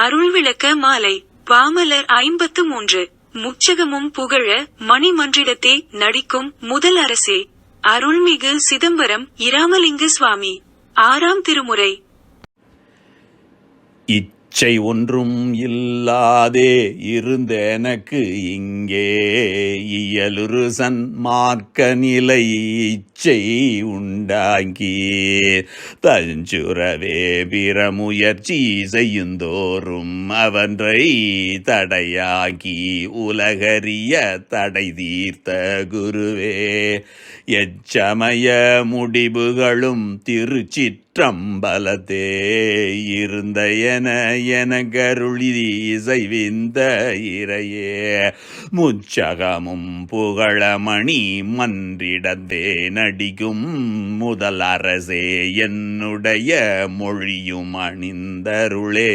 அருள்விளக்க மாலை. பாமலர் ஐம்பத்து மூன்று. முச்சகமும் புகழ மணிமன்றிடத்தே நடிக்கும் முதல் அரசே அருள்மிகு சிதம்பரம் இராமலிங்க சுவாமி. ஆறாம் திருமுறை. இச்சை ஒன்றும் இல்லாதே இருந்த எனக்கு இங்கே இயலுரு சன்மார்க்க நிலை இச்சை உண்டாங்கி தஞ்சுரவே பிற முயற்சி செய்யுந்தோறும் அவன்றை தடையாகி உலகறிய தடை தீர்த்த குருவே. எச்சமய முடிவுகளும் திருச்சிற்றம்பலத்தே இருந்த என என எனகருளி இசைவிந்த இறையே. முச்சகமும் புகழமணி மன்றிடத்தே நடிக்கும் முதல் அரசே என்னுடைய மொழியும் அணிந்தருளே.